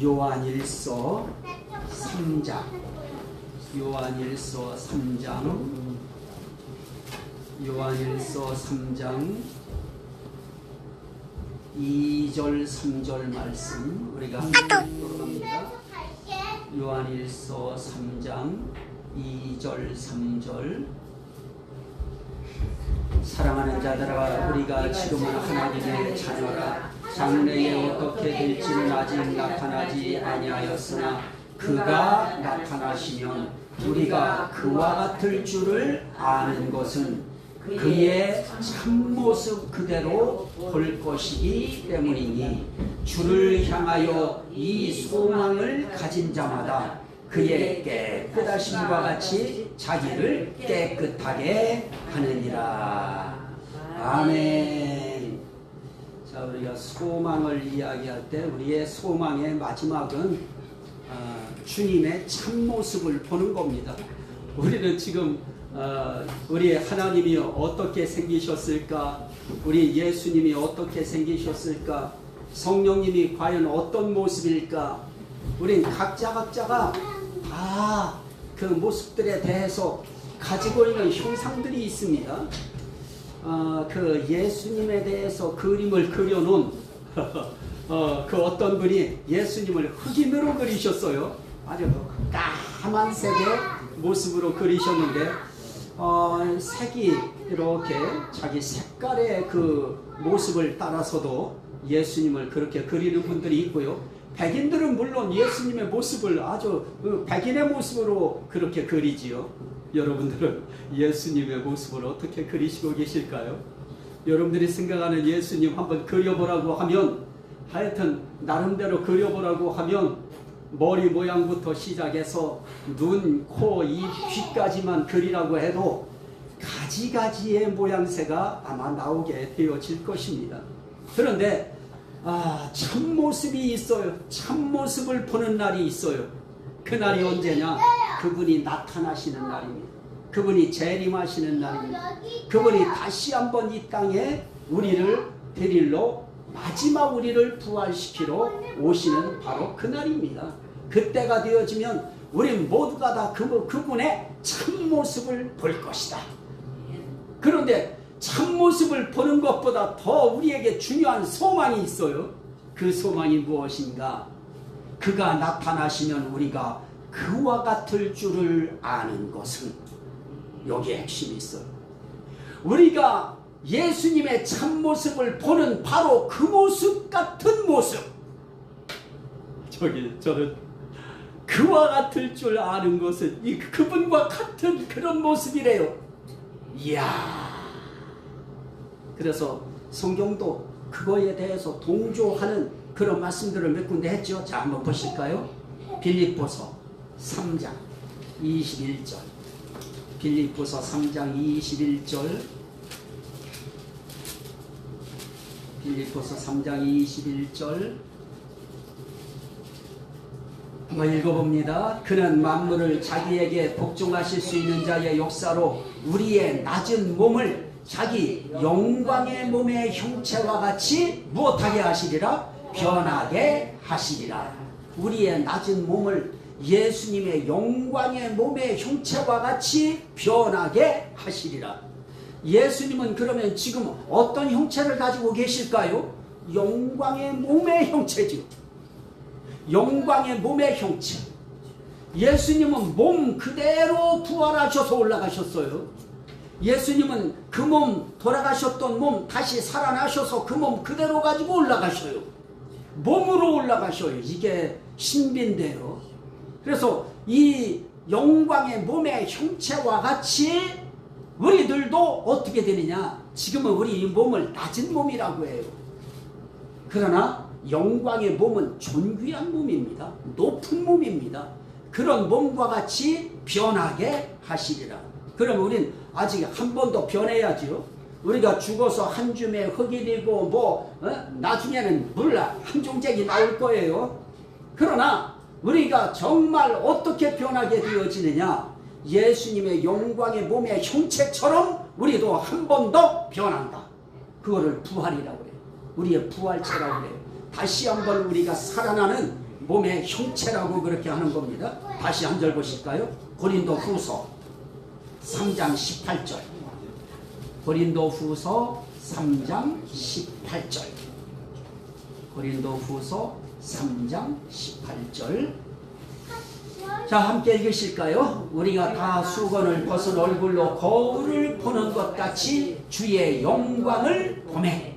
요한일서 3장 요한일서 3장. 요한일서 3장. 2절 3절 말씀 우리가 읽도록 합니다. 요한일서 3장 2절 3절 사랑하는 자들아 우리가 지금은 하나님의 자녀라. 장래에 어떻게 될지는 아직 나타나지 아니하였으나 그가 나타나시면 우리가 그와 같을 줄을 아는 것은 그의 참모습 그대로 볼 것이기 때문이니 주를 향하여 이 소망을 가진 자마다 그의 깨끗하심과 같이 자기를 깨끗하게 하느니라. 아멘. 자, 우리가 소망을 이야기할 때 우리의 소망의 마지막은 어, 주님의 참모습을 보는 겁니다. 우리는 지금 어, 우리 하나님이 어떻게 생기셨을까? 우리 예수님이 어떻게 생기셨을까? 성령님이 과연 어떤 모습일까? 우린 각자 각자가 다 그 모습들에 대해서 가지고 있는 형상들이 있습니다. 어, 그 예수님에 대해서 그림을 그려놓은 어, 그 어떤 분이 예수님을 흑인으로 그리셨어요. 아주 그 까만색의 모습으로 그리셨는데 어, 색이 이렇게 자기 색깔의 그 모습을 따라서도 예수님을 그렇게 그리는 분들이 있고요. 백인들은 물론 예수님의 모습을 아주 그 백인의 모습으로 그렇게 그리지요. 여러분들은 예수님의 모습을 어떻게 그리시고 계실까요? 여러분들이 생각하는 예수님 한번 그려보라고 하면 하여튼 나름대로 그려보라고 하면 머리 모양부터 시작해서 눈, 코, 입, 귀까지만 그리라고 해도 가지가지의 모양새가 아마 나오게 되어질 것입니다. 그런데 아, 참모습이 있어요. 참모습을 보는 날이 있어요. 그날이 언제냐? 그분이 나타나시는 날입니다. 그분이 재림하시는 날입니다. 그분이 다시 한번 이 땅에 우리를 데릴러 마지막 우리를 부활시키러 오시는 바로 그날입니다. 그때가 되어지면 우리 모두가 다 그, 그분의 참모습을 볼 것이다. 그런데 참모습을 보는 것보다 더 우리에게 중요한 소망이 있어요. 그 소망이 무엇인가? 그가 나타나시면 우리가 그와 같을 줄을 아는 것은 여기에 핵심이 있어요. 우리가 예수님의 참모습을 보는 바로 그 모습 같은 모습. 저기 저는 그와 같을 줄 아는 것은 이 그분과 같은 그런 모습이래요. 이야. 그래서 성경도 그거에 대해서 동조하는 그런 말씀들을 몇 군데 했죠. 자, 한번 보실까요? 빌립보서 3장 21절. 빌립보서 3장 21절. 빌립보서 3장 21절. 한번 읽어봅니다. 그는 만물을 자기에게 복종하실 수 있는 자의 역사로 우리의 낮은 몸을 자기 영광의 몸의 형체와 같이 무엇하게 하시리라? 변하게 하시리라. 우리의 낮은 몸을 예수님의 영광의 몸의 형체와 같이 변하게 하시리라. 예수님은 그러면 지금 어떤 형체를 가지고 계실까요? 영광의 몸의 형체죠. 영광의 몸의 형체. 예수님은 몸 그대로 부활하셔서 올라가셨어요. 예수님은 그 몸 돌아가셨던 몸 다시 살아나셔서 그 몸 그대로 가지고 올라가셔요. 몸으로 올라가셔요. 이게 신비인데요. 그래서 이 영광의 몸의 형체와 같이 우리들도 어떻게 되느냐? 지금은 우리 이 몸을 낮은 몸이라고 해요. 그러나 영광의 몸은 존귀한 몸입니다. 높은 몸입니다. 그런 몸과 같이 변하게 하시리라. 그럼 우린 아직 한번더 변해야지요. 우리가 죽어서 한 줌에 흙이 되고 뭐 어? 나중에는 물한 종짝이 나올 거예요. 그러나 우리가 정말 어떻게 변하게 되어지느냐? 예수님의 영광의 몸의 형체처럼 우리도 한 번 더 변한다. 그거를 부활이라고 해요. 우리의 부활체라고 해요. 다시 한번 우리가 살아나는 몸의 형체라고 그렇게 하는 겁니다. 다시 한 절 보실까요? 고린도 후서 3장 18절. 고린도 후서 3장 18절. 고린도 후서 3장 18절. 자, 함께 읽으실까요? 우리가 다 수건을 벗은 얼굴로 거울을 보는 것 같이 주의 영광을 보매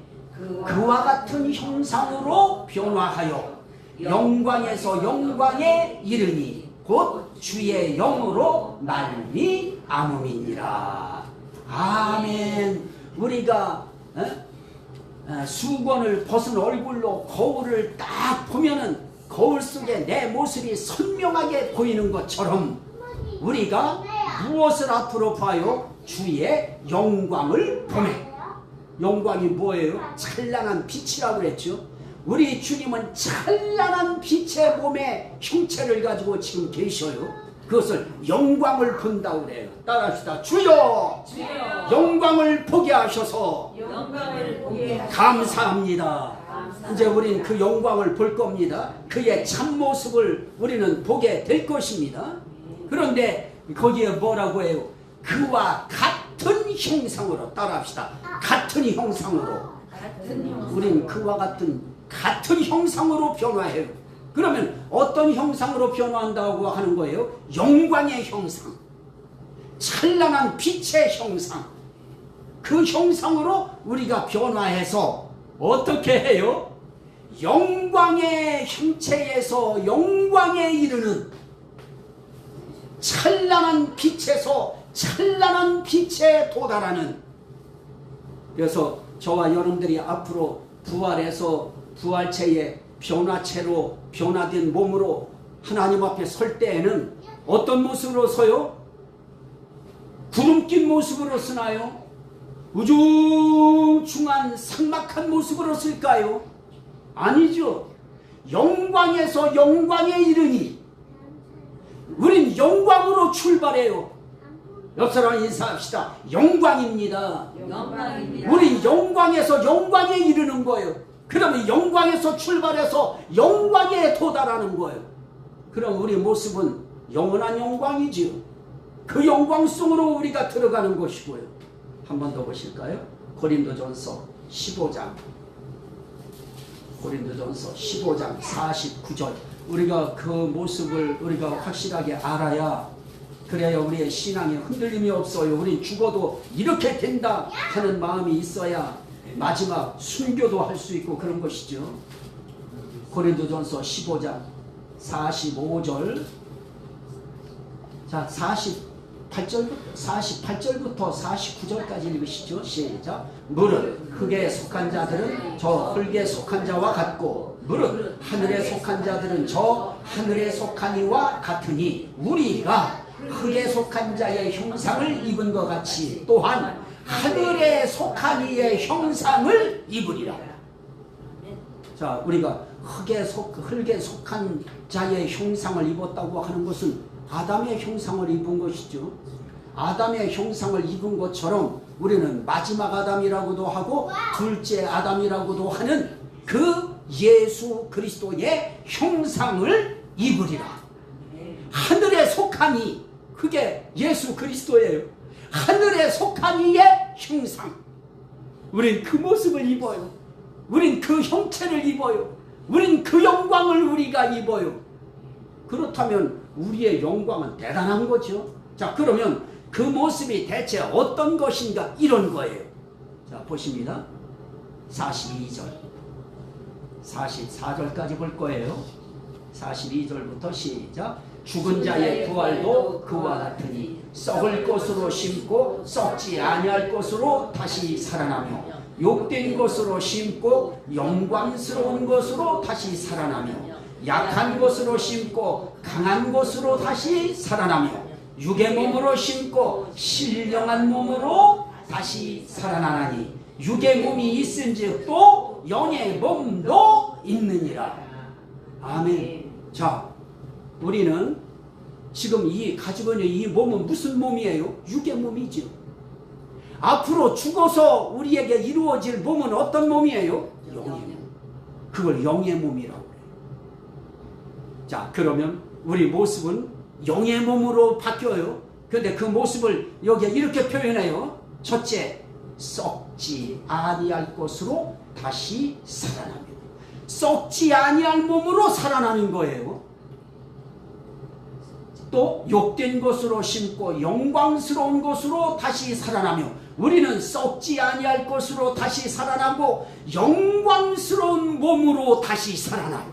그와 같은 형상으로 변화하여 영광에서 영광에 이르니 곧 주의 영으로 말미 암음이니라. 아멘. 우리가 어? 어, 수건을 벗은 얼굴로 거울을 딱 보면은 거울 속에 내 모습이 선명하게 보이는 것처럼 우리가 무엇을 앞으로 봐요? 주의 영광을 보매. 영광이 뭐예요? 찬란한 빛이라고 그랬죠. 우리 주님은 찬란한 빛의 몸의 형체를 가지고 지금 계셔요. 그것을 영광을 본다고 그래요. 따라합시다. 주여! 주여 영광을 보게 하셔서 영광을 보게 하소서. 감사합니다. 이제 우린 그 영광을 볼 겁니다. 그의 참모습을 우리는 보게 될 것입니다. 그런데 거기에 뭐라고 해요? 그와 같은 형상으로 따라합시다. 같은 형상으로. 우린 그와 같은 같은 형상으로 변화해요. 그러면 어떤 형상으로 변화한다고 하는 거예요? 영광의 형상. 찬란한 빛의 형상. 그 형상으로 우리가 변화해서 어떻게 해요? 영광의 형체에서 영광에 이르는 찬란한 빛에서 찬란한 빛에 도달하는 그래서 저와 여러분들이 앞으로 부활해서 부활체의 변화체로 변화된 몸으로 하나님 앞에 설 때에는 어떤 모습으로 서요? 구름 낀 모습으로 쓰나요? 우중충한 상막한 모습으로 쓸까요? 아니죠. 영광에서 영광에 이르니 우린 영광으로 출발해요. 옆 사람 인사합시다. 영광입니다. 영광입니다. 우린 영광에서 영광에 이르는 거예요. 그러면 영광에서 출발해서 영광에 도달하는 거예요. 그럼 우리 모습은 영원한 영광이지요. 그 영광 속으로 우리가 들어가는 것이고요. 한 번 더 보실까요? 고린도전서 15장. 고린도전서 15장 49절. 우리가 그 모습을 우리가 확실하게 알아야 그래야 우리의 신앙에 흔들림이 없어요. 우리 죽어도 이렇게 된다 하는 마음이 있어야 마지막 순교도 할 수 있고 그런 것이죠. 고린도전서 15장 45절 자 48절부터 48절부터 49절까지 읽으시죠. 시작. 무릇 흙에 속한 자들은 저 흙에 속한 자와 같고 무릇 하늘에 속한 자들은 저 하늘에 속한 이와 같으니 우리가 흙에 속한 자의 형상을 입은 것 같이 또한 하늘에 속한 이의 형상을 입으리라. 자, 우리가 흙에 속 흙에 속한 자의 형상을 입었다고 하는 것은 아담의 형상을 입은 것이죠. 아담의 형상을 입은 것처럼 우리는 마지막 아담이라고도 하고 둘째 아담이라고도 하는 그 예수 그리스도의 형상을 입으리라. 하늘에 속하니 그게 예수 그리스도예요. 하늘에 속한 이의 형상. 우린 그 모습을 입어요. 우린 그 형체를 입어요. 우린 그 영광을 우리가 입어요. 그렇다면 우리의 영광은 대단한 거죠. 자, 그러면 그 모습이 대체 어떤 것인가 이런 거예요. 자, 보십니다. 42절. 44절까지 볼 거예요. 42절부터 시작. 죽은 자의 부활도 그와 같으니 썩을 것으로 심고 썩지 아니할 것으로 다시 살아나며 욕된 것으로 심고 영광스러운 것으로 다시 살아나며 약한 것으로 심고 강한 것으로 다시 살아나며 육의 몸으로 심고 신령한 몸으로 다시 살아나나니 육의 몸이 있은즉 또 영의 몸도 있느니라. 아멘. 자, 우리는 지금 이 가지고 있는 이 몸은 무슨 몸이에요? 육의 몸이죠. 앞으로 죽어서 우리에게 이루어질 몸은 어떤 몸이에요? 영의 몸. 그걸 영의 몸이라고 그래요. 자, 그러면 우리 모습은 영의 몸으로 바뀌어요. 근데 그 모습을 여기에 이렇게 표현해요. 첫째, 썩지 아니할 것으로 다시 살아나며. 썩지 아니할 몸으로 살아나는 거예요. 또 욕된 것으로 심고 영광스러운 것으로 다시 살아나며 우리는 썩지 아니할 것으로 다시 살아나고 영광스러운 몸으로 다시 살아나요.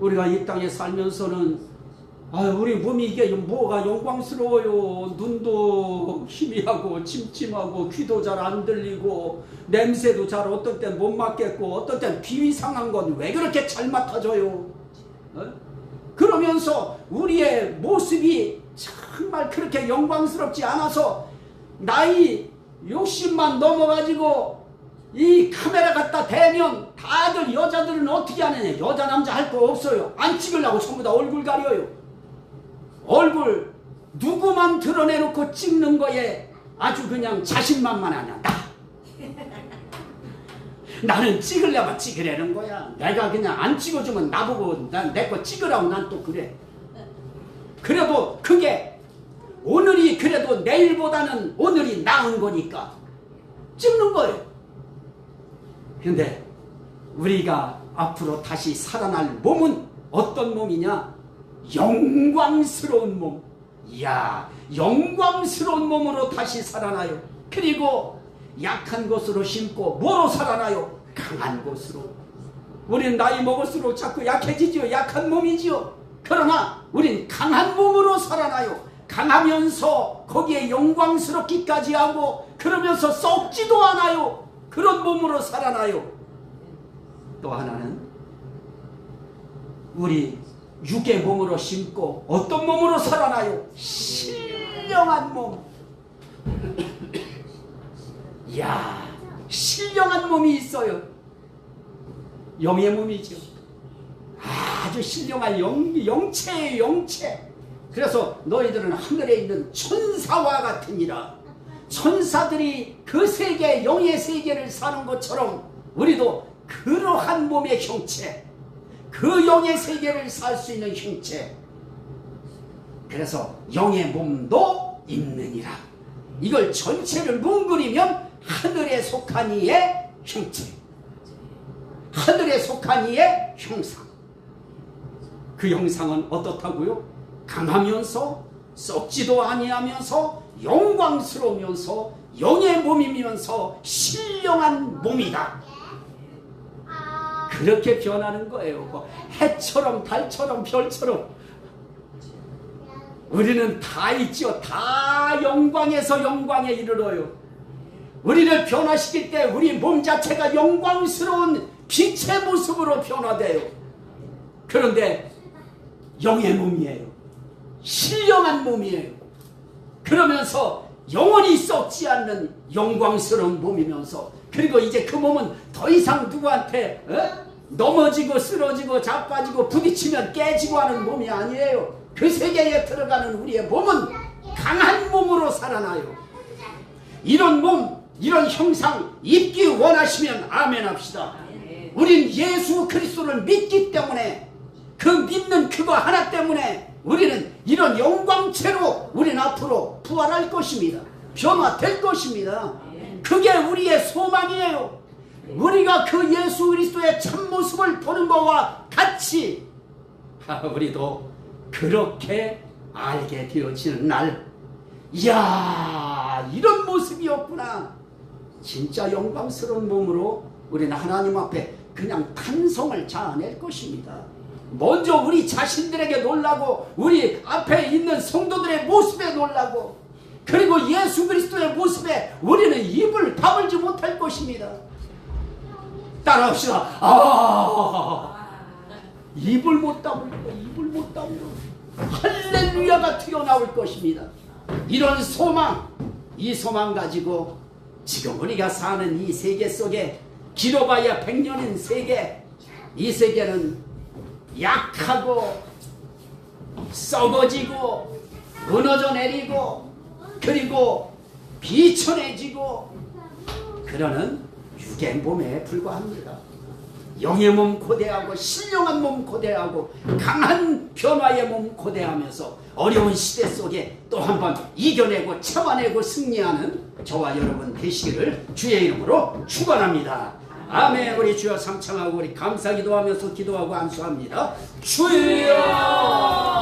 우리가 이 땅에 살면서는 아 우리 몸이 이게 뭐가 영광스러워요. 눈도 희미하고 침침하고 귀도 잘 안 들리고 냄새도 잘 어떤 땐못 맡겠고 어떤 땐 비위 상한 건 왜 그렇게 잘 맡아져요? 어? 그러면서 우리의 모습이 정말 그렇게 영광스럽지 않아서 나이 60만 넘어가지고 이 카메라 갖다 대면 다들 여자들은 어떻게 하느냐. 여자 남자 할 거 없어요. 안 찍으려고 전부 다 얼굴 가려요. 얼굴 누구만 드러내놓고 찍는 거에 아주 그냥 자신만만하냐 나 나는 찍으려면 찍으려는 거야. 내가 그냥 안 찍어주면 나보고 난 내 거 찍으라고 난 또 그래. 그래도 그게 오늘이 그래도 내일보다는 오늘이 나은 거니까 찍는 거예요. 근데 우리가 앞으로 다시 살아날 몸은 어떤 몸이냐? 영광스러운 몸. 이야, 영광스러운 몸으로 다시 살아나요. 그리고 약한 것으로 심고 뭐로 살아나요? 강한 것으로. 우리는 나이 먹을수록 자꾸 약해지지요. 약한 몸이지요. 그러나 우린 강한 몸으로 살아나요. 강하면서 거기에 영광스럽기까지 하고 그러면서 썩지도 않아요. 그런 몸으로 살아나요. 또 하나는 우리 육의 몸으로 심고 어떤 몸으로 살아나요? 신령한 몸. 이야, 신령한 몸이 있어요. 영의 몸이죠. 아주 신령한 영, 영체의 영체. 그래서 너희들은 하늘에 있는 천사와 같으니라. 천사들이 그 세계, 영의 세계를 사는 것처럼 우리도 그러한 몸의 형체, 그 영의 세계를 살 수 있는 형체. 그래서 영의 몸도 있느니라. 이걸 전체를 뭉그리면 하늘에 속한 이의 형체. 하늘에 속한 이의 형상. 그 형상은 어떻다고요? 강하면서 썩지도 아니하면서 영광스러우면서 영의 몸이면서 신령한 몸이다. 그렇게 변하는 거예요. 그 해처럼 달처럼 별처럼 우리는 다 있죠. 다 영광에서 영광에 이르러요. 우리를 변화시킬 때 우리 몸 자체가 영광스러운 빛의 모습으로 변화돼요. 그런데 영의 몸이에요. 신령한 몸이에요. 그러면서 영원히 썩지 않는 영광스러운 몸이면서 그리고 이제 그 몸은 더 이상 누구한테 어? 넘어지고 쓰러지고 자빠지고 부딪히면 깨지고 하는 몸이 아니에요. 그 세계에 들어가는 우리의 몸은 강한 몸으로 살아나요. 이런 몸, 이런 형상 입기 원하시면 아멘 합시다. 우린 예수 그리스도를 믿기 때문에 그 믿는 그거 하나 때문에 우리는 이런 영광체로 우리는 앞으로 부활할 것입니다. 변화될 것입니다. 그게 우리의 소망이에요. 우리가 그 예수 그리스도의 참모습을 보는 것과 같이 아, 우리도 그렇게 알게 되어지는 날 이야 이런 모습이었구나 진짜 영광스러운 몸으로 우리는 하나님 앞에 그냥 탄성을 자아낼 것입니다. 먼저 우리 자신들에게 놀라고 우리 앞에 있는 성도들의 모습에 놀라고 그리고 예수 그리스도의 모습에 우리는 입을 다물지 못할 것입니다. 따라합시다. 아 입을 못 다물고 입을 못 다물고 할렐루야가 튀어나올 것입니다. 이런 소망 이 소망 가지고 지금 우리가 사는 이 세계 속에 길어봐야 백년인 세계 이 세계는 약하고 썩어지고 무너져 내리고 그리고 비천해지고 그러는 육의 몸에 불과합니다. 영의 몸 고대하고 신령한 몸 고대하고 강한 변화의 몸 고대하면서 어려운 시대 속에 또 한 번 이겨내고 참아내고 승리하는 저와 여러분 되시기를 주의 이름으로 축원합니다. 아멘. 우리 주여 삼창하고 우리 감사 기도하면서 기도하고 안수합니다. 주여